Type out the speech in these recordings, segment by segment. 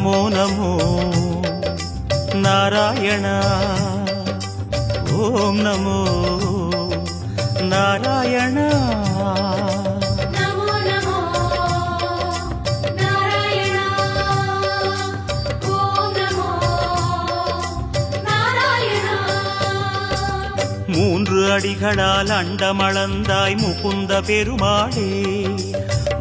நமோ நமோ நாராயண ஓம் நமோ நாராயண நமோ நமோ நாராயணா ஓம் நமோ நாராயணா மூன்று அடிகளால் அண்டமளந்தாய் முகுந்த பெருமாளே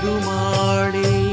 பெருமாளே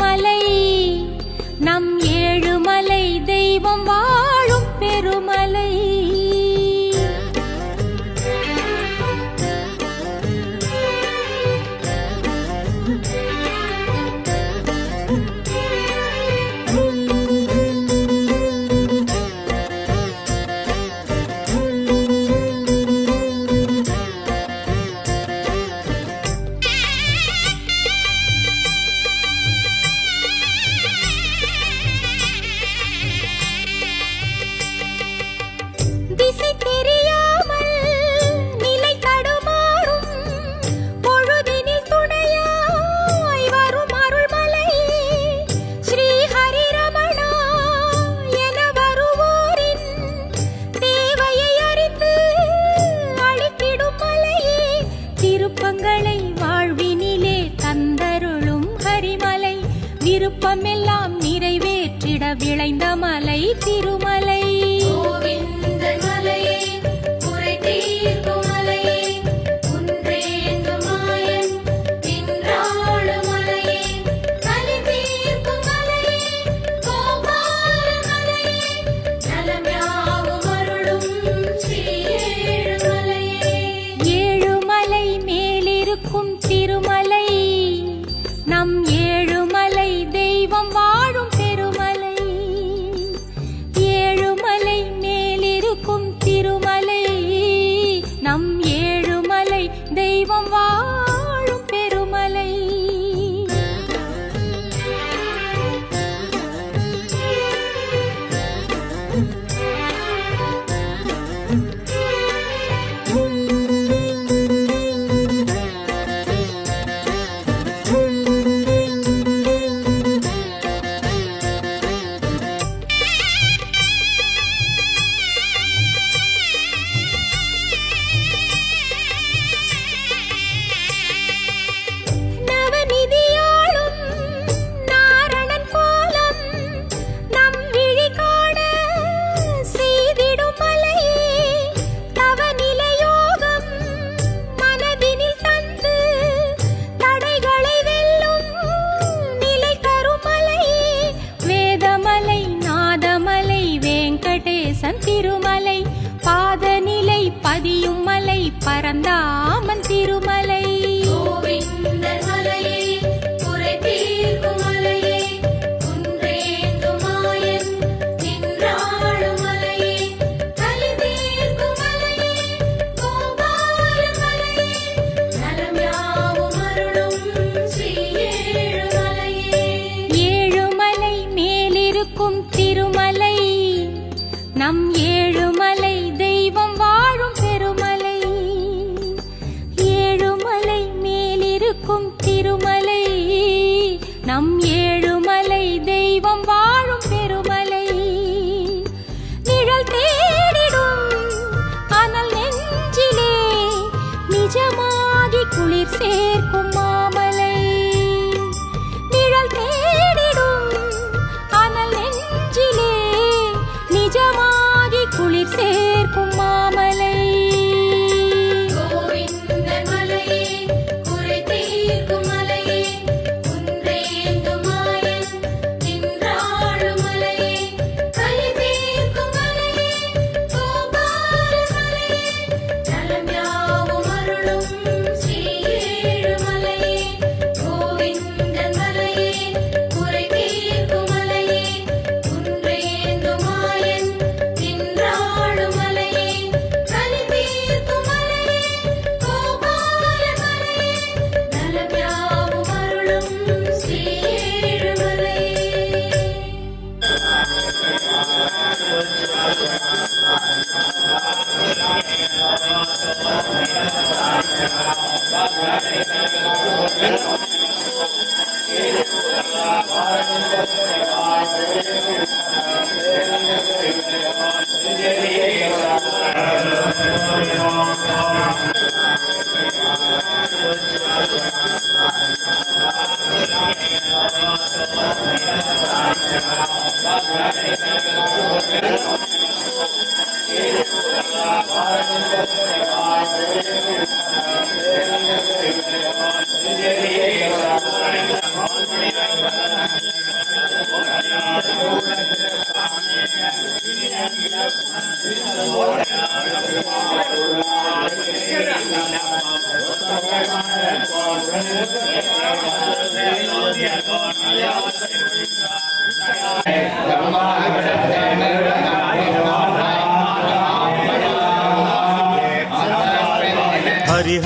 மலை தேசம் திருமலை பாதநிலை பதியும் மலை பரந்தாமன் திருமலை. உயிர் சேர்க்கும்?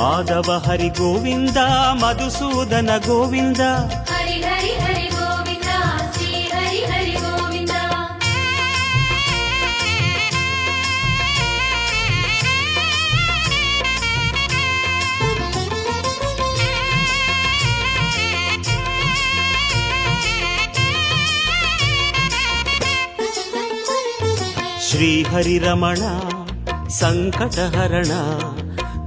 கோவிந்தா மாதவ ஹரி கோவிந்தா மதுசூதன கோவிந்தா ஹரி ஹரி ஹரி கோவிந்தா ஸ்ரீ ஹரி ஹரி கோவிந்தா ஸ்ரீஹரிரமண சங்கடஹரண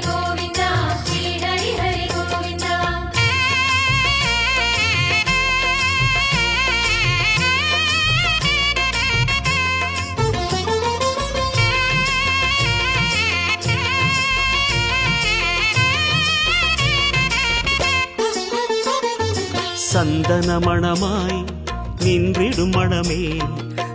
கோவிந்தா ஸ்ரீ ஹரி ஹரி கோவிந்தா சந்தன மணமாய் நின்றிடும் மணமே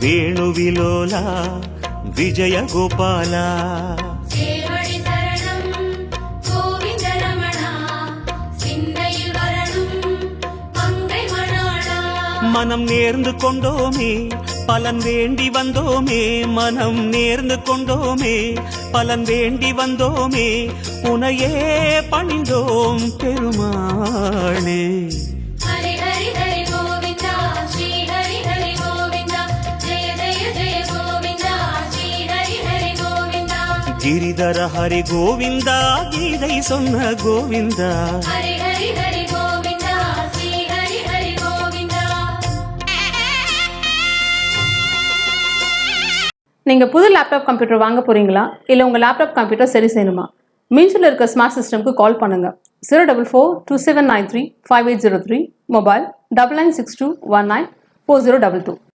வேணுவிலோலா விஜயகோபாலா. மனம் நேர்ந்து கொண்டோமே பலன் வேண்டி வந்தோமே மனம் நேர்ந்து கொண்டோமே பலன் வேண்டி வந்தோமே உனையே பணிந்தோம் பெருமாளே. கிரிதர ஹரி கோவிந்தா கீதை சொன்ன கோவிந்தா நீங்கள் புது லேப்டாப் கம்ப்யூட்டர் வாங்க போகிறீங்களா இல்லை உங்கள் லேப்டாப் கம்ப்யூட்டர் சரி செய்யணுமா? மீன்ஸில் இருக்க ஸ்மார்ட் சிஸ்டம்க்கு கால் பண்ணுங்கள் zero double four two seven nine three five eight zero three mobile double nine six two one nine four zero double two